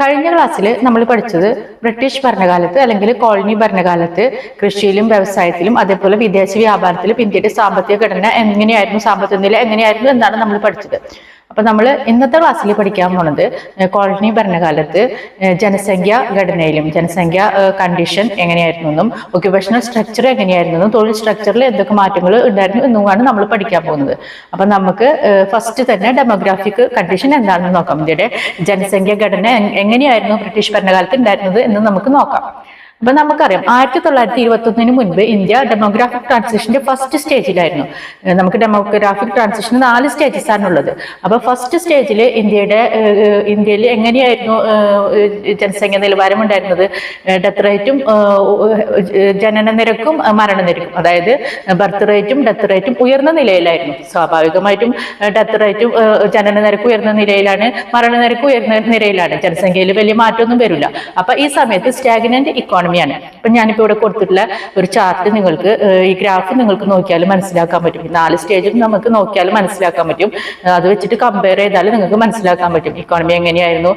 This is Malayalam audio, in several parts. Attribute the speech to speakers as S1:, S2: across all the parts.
S1: കഴിഞ്ഞ ക്ലാസ്സിൽ നമ്മൾ പഠിച്ചത് ബ്രിട്ടീഷ് ഭരണകാലത്ത് അല്ലെങ്കിൽ കോളനി ഭരണകാലത്ത് കൃഷിയിലും വ്യവസായത്തിലും അതേപോലെ വിദേശ വ്യാപാരത്തിലും ഇന്ത്യയുടെ സാമ്പത്തിക ഘടന എങ്ങനെയായിരുന്നു സാമ്പത്തിക നില എങ്ങനെയായിരുന്നു എന്നാണ് നമ്മൾ പഠിച്ചത്. അപ്പൊ നമ്മൾ ഇന്നത്തെ ക്ലാസ്സിൽ പഠിക്കാൻ പോണത് കോളനി ഭരണകാലത്ത് ജനസംഖ്യ ഘടനയിലും ജനസംഖ്യ കണ്ടീഷൻ എങ്ങനെയായിരുന്നു എന്നും ഒക്യുപേഷണൽ സ്ട്രക്ചർ എങ്ങനെയായിരുന്നു എന്നും തൊഴിൽ സ്ട്രക്ചറിൽ എന്തൊക്കെ മാറ്റങ്ങൾ ഉണ്ടായിരുന്നു എന്നുമാണ് നമ്മൾ പഠിക്കാൻ പോകുന്നത്. അപ്പൊ നമുക്ക് ഫസ്റ്റ് തന്നെ ഡെമോഗ്രാഫിക് കണ്ടീഷൻ എന്താണെന്ന് നോക്കാം. ഇന്ത്യയുടെ ജനസംഖ്യ ഘടന എങ്ങനെയായിരുന്നു ബ്രിട്ടീഷ് ഭരണകാലത്ത് ഉണ്ടായിരുന്നത് എന്ന് നമുക്ക് നോക്കാം. അപ്പൊ നമുക്കറിയാം ആയിരത്തി തൊള്ളായിരത്തി ഇരുപത്തി ഒന്നിന് മുൻപ് ഇന്ത്യ ഡെമോഗ്രാഫിക് ട്രാൻസിഷന്റെ ഫസ്റ്റ് സ്റ്റേജിലായിരുന്നു നമുക്ക് ഡെമോഗ്രാഫിക് ട്രാൻസിഷന് നാല് സ്റ്റേജസ് ആണുള്ളത് അപ്പൊ ഫസ്റ്റ് സ്റ്റേജിൽ ഇന്ത്യയുടെ ഇന്ത്യയിൽ എങ്ങനെയായിരുന്നു ജനസംഖ്യ നിലവാരം ഉണ്ടായിരുന്നത്? ഡെത്ത് റേറ്റും ജനന നിരക്കും മരണനിരക്കും അതായത് ബർത്ത് റേറ്റും ഡെത്ത് റേറ്റും ഉയർന്ന നിലയിലായിരുന്നു. സ്വാഭാവികമായിട്ടും ഡെത്ത് റേറ്റും ജനന നിരക്ക് ഉയർന്ന നിലയിലാണ് മരണനിരക്ക് ഉയർന്ന നിലയിലാണ്. ജനസംഖ്യയിൽ വലിയ മാറ്റമൊന്നും വരില്ല. അപ്പൊ ഈ സമയത്ത് സ്റ്റാഗ്നന്റ് ഇക്കോണമിയാണ് അപ്പൊ ഞാനിപ്പോ ഇവിടെ കൊടുത്തിട്ടുള്ള ഒരു ചാർട്ട് നിങ്ങൾക്ക് ഈ ഗ്രാഫ് നിങ്ങൾക്ക് നോക്കിയാൽ മനസ്സിലാക്കാൻ പറ്റും. നാല് സ്റ്റേജും നമുക്ക് നോക്കിയാൽ മനസ്സിലാക്കാൻ പറ്റും. അത് വെച്ചിട്ട് കമ്പയർ ചെയ്താൽ നിങ്ങൾക്ക് മനസ്സിലാക്കാൻ പറ്റും. ഇക്കോണമി എങ്ങനെയായിരുന്നു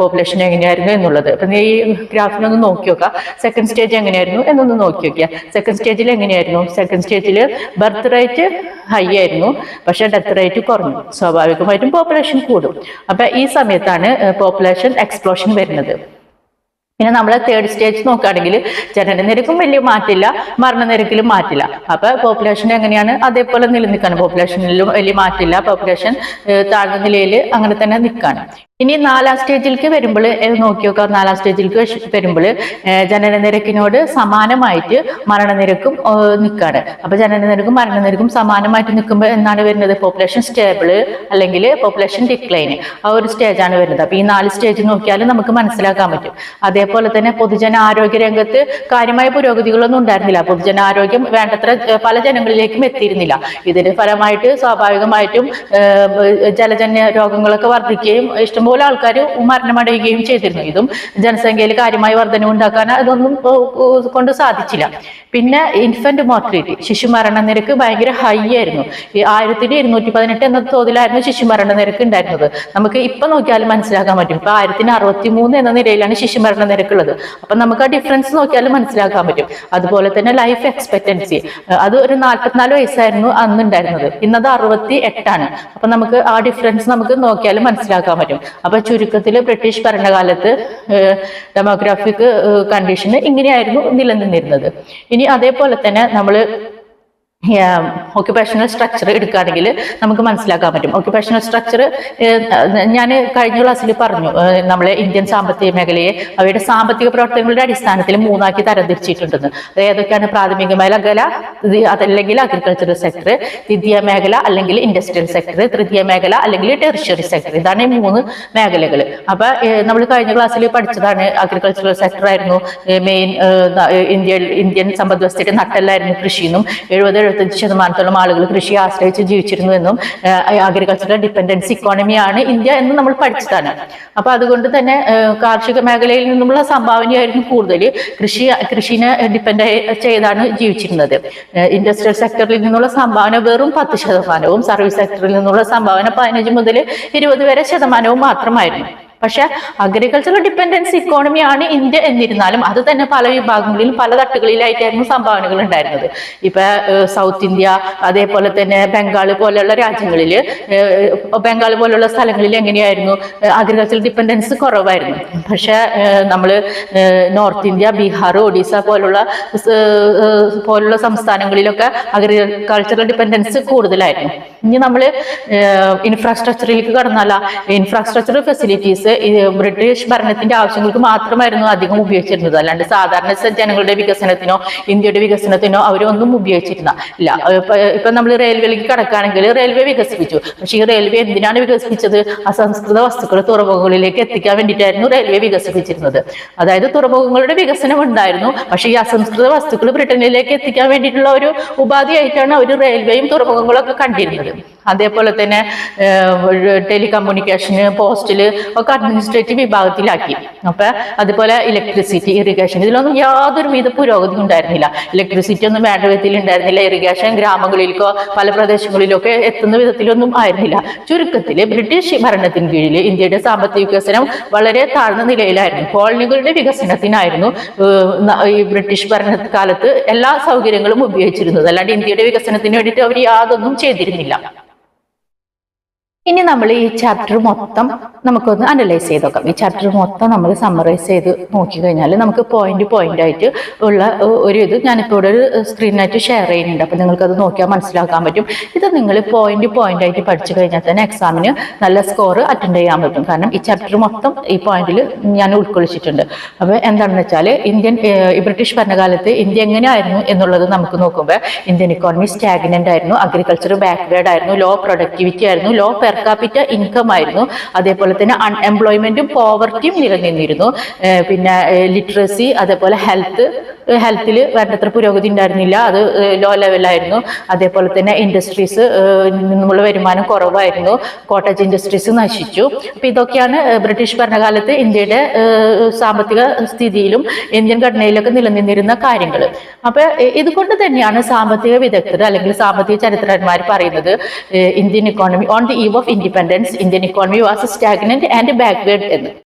S1: പോപ്പുലേഷൻ എങ്ങനെയായിരുന്നു എന്നുള്ളത്. അപ്പൊ ഈ ഗ്രാഫിനൊന്ന് നോക്കി നോക്കുക സെക്കൻഡ് സ്റ്റേജ് എങ്ങനെയായിരുന്നു എന്നൊന്ന് നോക്കി നോക്കിയ. സെക്കൻഡ് സ്റ്റേജിൽ എങ്ങനെയായിരുന്നു? സെക്കൻഡ് സ്റ്റേജിൽ ബർത്ത് റേറ്റ് ഹൈ ആയിരുന്നു. പക്ഷെ ഡെത്ത് റേറ്റ് കുറഞ്ഞു. സ്വാഭാവികമായിട്ടും പോപ്പുലേഷൻ കൂടും. അപ്പൊ ഈ സമയത്താണ് പോപ്പുലേഷൻ എക്സ്പ്ലോഷൻ വരുന്നത്. പിന്നെ നമ്മൾ തേർഡ് സ്റ്റേജ് നോക്കുകയാണെങ്കിൽ ജനന നിരക്കും വലിയ മാറ്റില്ല മരണനിരക്കിലും മാറ്റില്ല അപ്പൊ പോപ്പുലേഷൻ എങ്ങനെയാണ്? അതേപോലെ നിലനിൽക്കാണ്. പോപ്പുലേഷനിലും വലിയ മാറ്റില്ല പോപ്പുലേഷൻ താഴ്ന്ന നിലയിൽ അങ്ങനെ തന്നെ നിൽക്കാണ്. ഇനി നാലാം സ്റ്റേജിലേക്ക് വരുമ്പോൾ നോക്കി നോക്കാം നാലാം സ്റ്റേജിലേക്ക് വരുമ്പോൾ ജനന നിരക്കിനോട് സമാനമായിട്ട് മരണനിരക്കും നിൽക്കാണ്. അപ്പൊ ജനന നിരക്കും മരണനിരക്കും സമാനമായിട്ട് നിൽക്കുമ്പോൾ എന്നാണ് വരുന്നത്? പോപ്പുലേഷൻ സ്റ്റേബിൾ അല്ലെങ്കിൽ പോപ്പുലേഷൻ ഡിക്ലൈൻ ആ ഒരു സ്റ്റേജാണ് വരുന്നത്. അപ്പൊ ഈ നാല് സ്റ്റേജ് നോക്കിയാൽ നമുക്ക് മനസ്സിലാക്കാൻ പറ്റും. അതേപോലെ തന്നെ പൊതുജന ആരോഗ്യ രംഗത്ത് കാര്യമായ പുരോഗതികളൊന്നും ഉണ്ടായിരുന്നില്ല. പൊതുജന ആരോഗ്യം വേണ്ടത്ര പല ജനങ്ങളിലേക്കും എത്തിയിരുന്നില്ല. ഇതിന്റെ ഫലമായിട്ട് സ്വാഭാവികമായിട്ടും ജലജന്യ രോഗങ്ങളൊക്കെ വർദ്ധിക്കുകയും ഇഷ്ടംപോലെ ആൾക്കാർ മരണമടയുകയും ചെയ്തിരുന്നു. ഇതും ജനസംഖ്യയിൽ കാര്യമായ വർധന ഉണ്ടാക്കാൻ അതൊന്നും കൊണ്ട് സാധിച്ചില്ല. പിന്നെ ഇൻഫന്റ് മോർട്ടിലിറ്റി ശിശു മരണ നിരക്ക് ഭയങ്കര ഹൈ ആയിരുന്നു. ഈ ആയിരത്തിന് ഇരുന്നൂറ്റി പതിനെട്ട് എന്ന തോതിലായിരുന്നു ശിശു മരണ നിരക്ക് ഉണ്ടായിരുന്നത്. നമുക്ക് ഇപ്പൊ നോക്കിയാലും മനസ്സിലാക്കാൻ പറ്റും. ഇപ്പൊ ആയിരത്തിന് അറുപത്തി മൂന്ന് എന്ന നിലയിലാണ് ശിശു മരണ നിരക്ക് ഉള്ളത് അപ്പൊ നമുക്ക് ആ ഡിഫറൻസ് നോക്കിയാൽ മനസ്സിലാക്കാൻ പറ്റും. അതുപോലെ തന്നെ ലൈഫ് എക്സ്പെക്ടൻസി അത് ഒരു നാൽപ്പത്തിനാല് വയസ്സായിരുന്നു അന്ന് ഉണ്ടായിരുന്നത് ഇന്നത് അറുപത്തി എട്ടാണ് അപ്പൊ നമുക്ക് ആ ഡിഫറൻസ് നമുക്ക് നോക്കിയാൽ മനസ്സിലാക്കാൻ പറ്റും. അപ്പൊ ചുരുക്കത്തിൽ ബ്രിട്ടീഷ് ഭരണകാലത്ത് ഡെമോഗ്രാഫിക് കണ്ടീഷന് ഇങ്ങനെയായിരുന്നു നിലനിന്നിരുന്നത്. ഇനി അതേപോലെ തന്നെ നമ്മൾ ഓക്യുപേഷണൽ സ്ട്രക്ചർ എടുക്കുകയാണെങ്കിൽ നമുക്ക് മനസ്സിലാക്കാൻ പറ്റും. ഓക്യുപേഷണൽ സ്ട്രക്ചർ ഞാൻ കഴിഞ്ഞ ക്ലാസ്സിൽ പറഞ്ഞു നമ്മളെ ഇന്ത്യൻ സാമ്പത്തിക മേഖലയെ അവയുടെ സാമ്പത്തിക പ്രവർത്തനങ്ങളുടെ അടിസ്ഥാനത്തിൽ മൂന്നാക്കി തരംതിരിച്ചിട്ടുണ്ടെന്ന്. അത് ഏതൊക്കെയാണ്? പ്രാഥമിക മേഖല അതല്ലെങ്കിൽ അഗ്രികൾച്ചറൽ സെക്ടർ ദ്വിതീയ മേഖല അല്ലെങ്കിൽ ഇൻഡസ്ട്രിയൽ സെക്ടർ തൃതീയ മേഖല അല്ലെങ്കിൽ ടെറിഷറി സെക്ടർ ഇതാണ് ഈ മൂന്ന് മേഖലകൾ അപ്പൊ നമ്മൾ കഴിഞ്ഞ ക്ലാസ്സിൽ പഠിച്ചതാണ് അഗ്രികൾച്ചറൽ സെക്ടർ ആയിരുന്നു മെയിൻ ഇന്ത്യൻ ഇന്ത്യൻ സമ്പദ് വ്യവസ്ഥയുടെ നട്ടെല്ലായിരുന്നു കൃഷിയെന്നും എഴുപത് എഴുപത്തഞ്ച് ശതമാനത്തോളം ആളുകൾ കൃഷിയെ ആശ്രയിച്ച് ജീവിച്ചിരുന്നു എന്നും അഗ്രികൾച്ചറൽ ഡിപ്പെൻഡൻസ് ഇക്കോണമിയാണ് ഇന്ത്യ എന്ന് നമ്മൾ പഠിച്ചതാണ്. അപ്പൊ അതുകൊണ്ട് തന്നെ കാർഷിക മേഖലയിൽ നിന്നുള്ള സംഭാവനയായിരുന്നു കൂടുതൽ കൃഷി കൃഷിനെ ഡിപ്പെൻഡ് ചെയ്താണ് ജീവിച്ചിരുന്നത്. ഇൻഡസ്ട്രിയൽ സെക്ടറിൽ നിന്നുള്ള സംഭാവന വെറും പത്ത് ശതമാനവും സർവീസ് സെക്ടറിൽ നിന്നുള്ള സംഭാവന പതിനഞ്ച് മുതൽ ഇരുപത് വരെ ശതമാനവും മാത്രമായിരുന്നു. പക്ഷെ അഗ്രികൾച്ചറൽ ഡിപ്പെൻഡൻസി ഇക്കോണമിയാണ് ഇന്ത്യ എന്നിരുന്നാലും അത് തന്നെ പല വിഭാഗങ്ങളിലും പല തട്ടുകളിലായിട്ടായിരുന്നു സംഭാവനകൾ ഉണ്ടായിരുന്നത്. ഇപ്പൊ സൗത്ത് ഇന്ത്യ അതേപോലെ തന്നെ ബംഗാൾ പോലെയുള്ള രാജ്യങ്ങളിൽ ബംഗാൾ പോലുള്ള സ്ഥലങ്ങളിൽ എങ്ങനെയായിരുന്നു അഗ്രികൾച്ചറൽ ഡിപ്പെൻഡൻസ് കുറവായിരുന്നു. പക്ഷെ നമ്മൾ നോർത്ത് ഇന്ത്യ ബീഹാർ ഒഡീസ പോലുള്ള പോലുള്ള സംസ്ഥാനങ്ങളിലൊക്കെ അഗ്രികൾച്ചറൽ ഡിപ്പെൻഡൻസ് കൂടുതലായിരുന്നു. ഇനി നമ്മൾ ഇൻഫ്രാസ്ട്രക്ചറിലേക്ക് കടന്നാല ഇൻഫ്രാസ്ട്രക്ചർ ഫെസിലിറ്റീസ് ബ്രിട്ടീഷ് ഭരണത്തിന്റെ ആവശ്യങ്ങൾക്ക് മാത്രമായിരുന്നു അധികം ഉപയോഗിച്ചിരുന്നത്. അല്ലാണ്ട് സാധാരണ ജനങ്ങളുടെ വികസനത്തിനോ ഇന്ത്യയുടെ വികസനത്തിനോ അവരൊന്നും ഉപയോഗിച്ചിരുന്ന ഇല്ല. ഇപ്പൊ നമ്മൾ റെയിൽവേയിലേക്ക് കടക്കുകയാണെങ്കിൽ റെയിൽവേ വികസിപ്പിച്ചു. പക്ഷെ ഈ റെയിൽവേ എന്തിനാണ് വികസിപ്പിച്ചത്? അസംസ്കൃത വസ്തുക്കൾ തുറമുഖങ്ങളിലേക്ക് എത്തിക്കാൻ വേണ്ടിയിട്ടായിരുന്നു റെയിൽവേ വികസിപ്പിച്ചിരുന്നത്. അതായത് തുറമുഖങ്ങളുടെ വികസനം ഉണ്ടായിരുന്നു. പക്ഷെ ഈ അസംസ്കൃത വസ്തുക്കൾ ബ്രിട്ടനിലേക്ക് എത്തിക്കാൻ വേണ്ടിയിട്ടുള്ള ഒരു ഉപാധിയായിട്ടാണ് അവർ റെയിൽവേയും തുറമുഖങ്ങളൊക്കെ കണ്ടിരുന്നത്. അതേപോലെ തന്നെ ടെലികമ്മ്യൂണിക്കേഷന് പോസ്റ്റിൽ ഒക്കെ അഡ്മിനിസ്ട്രേറ്റീവ് വിഭാഗത്തിലാക്കി. അപ്പൊ അതുപോലെ ഇലക്ട്രിസിറ്റി ഇറിഗേഷൻ ഇതിലൊന്നും യാതൊരു വിധ പുരോഗതി ഉണ്ടായിരുന്നില്ല. ഇലക്ട്രിസിറ്റി ഒന്നും വേണ്ട വിധത്തിൽ ഉണ്ടായിരുന്നില്ല. ഇറിഗേഷൻ ഗ്രാമങ്ങളിലേക്കോ പല പ്രദേശങ്ങളിലോ ഒക്കെ എത്തുന്ന വിധത്തിലൊന്നും ആയിരുന്നില്ല. ചുരുക്കത്തിൽ ബ്രിട്ടീഷ് ഭരണത്തിന് കീഴിൽ ഇന്ത്യയുടെ സാമ്പത്തിക വികസനം വളരെ താഴ്ന്ന നിലയിലായിരുന്നു. കോളനികളുടെ വികസനത്തിനായിരുന്നു ഈ ബ്രിട്ടീഷ് ഭരണ കാലത്ത് എല്ലാ സൗകര്യങ്ങളും ഉപയോഗിച്ചിരുന്നത്. അല്ലാണ്ട് ഇന്ത്യയുടെ വികസനത്തിന് വേണ്ടിയിട്ട് അവർ യാതൊന്നും ചെയ്തിരുന്നില്ല. ഇനി നമ്മൾ ഈ ചാപ്റ്റർ മൊത്തം നമുക്കൊന്ന് അനലൈസ് ചെയ്ത് നോക്കാം. ഈ ചാപ്റ്റർ മൊത്തം നമ്മൾ സമ്മറൈസ് ചെയ്ത് നോക്കി കഴിഞ്ഞാൽ നമുക്ക് പോയിന്റ് പോയിന്റ് ആയിട്ട് ഉള്ള ഒരു ഇത് ഞാനിപ്പോൾ ഇവിടെ ഒരു സ്ക്രീനായിട്ട് ഷെയർ ചെയ്യുന്നുണ്ട്. അപ്പം നിങ്ങൾക്ക് അത് നോക്കിയാൽ മനസ്സിലാക്കാൻ പറ്റും. ഇത് നിങ്ങൾ പോയിന്റ് പോയിന്റ് ആയിട്ട് പഠിച്ചു കഴിഞ്ഞാൽ തന്നെ എക്സാമിന് നല്ല സ്കോർ അറ്റൻഡ് ചെയ്യാൻ പറ്റും. കാരണം ഈ ചാപ്റ്റർ മൊത്തം ഈ പോയിന്റിൽ ഞാൻ ഉൾക്കൊള്ളിച്ചിട്ടുണ്ട്. അപ്പോൾ എന്താണെന്ന് വെച്ചാൽ ഇന്ത്യൻ ബ്രിട്ടീഷ് ഭരണകാലത്ത് ഇന്ത്യ എങ്ങനെയായിരുന്നു എന്നുള്ളത് നമുക്ക് നോക്കുമ്പോൾ ഇന്ത്യൻ ഇക്കോണമി സ്റ്റാഗ്നന്റ് ആയിരുന്നു. അഗ്രികൾച്ചർ ബാക്ക്വേർഡ് ആയിരുന്നു. ലോ പ്രൊഡക്ടിവിറ്റി ആയിരുന്നു. ലോ പെർ ഇൻകം ആയിരുന്നു. അതേപോലെ തന്നെ അൺഎംപ്ലോയ്മെന്റും പോവർട്ടിയും നിലനിന്നിരുന്നു. പിന്നെ ലിറ്ററസി അതേപോലെ ഹെൽത്ത് ഹെൽത്തിൽ വേണ്ടത്ര പുരോഗതി ഉണ്ടായിരുന്നില്ല. അത് ലോ ലെവലായിരുന്നു അതേപോലെ തന്നെ ഇൻഡസ്ട്രീസ് നിന്നുള്ള വരുമാനം കുറവായിരുന്നു. കോട്ടേജ് ഇൻഡസ്ട്രീസ് നശിച്ചു. അപ്പൊ ഇതൊക്കെയാണ് ബ്രിട്ടീഷ് ഭരണകാലത്ത് ഇന്ത്യയുടെ സാമ്പത്തിക സ്ഥിതിയിലും ഇന്ത്യൻ ഘടനയിലൊക്കെ നിലനിന്നിരുന്ന കാര്യങ്ങൾ അപ്പൊ ഇതുകൊണ്ട് തന്നെയാണ് സാമ്പത്തിക വിദഗ്ധർ അല്ലെങ്കിൽ സാമ്പത്തിക ചരിത്രന്മാർ പറയുന്നത് Indian economy on the eve of independence Indian economy was stagnant and backward എന്ന്.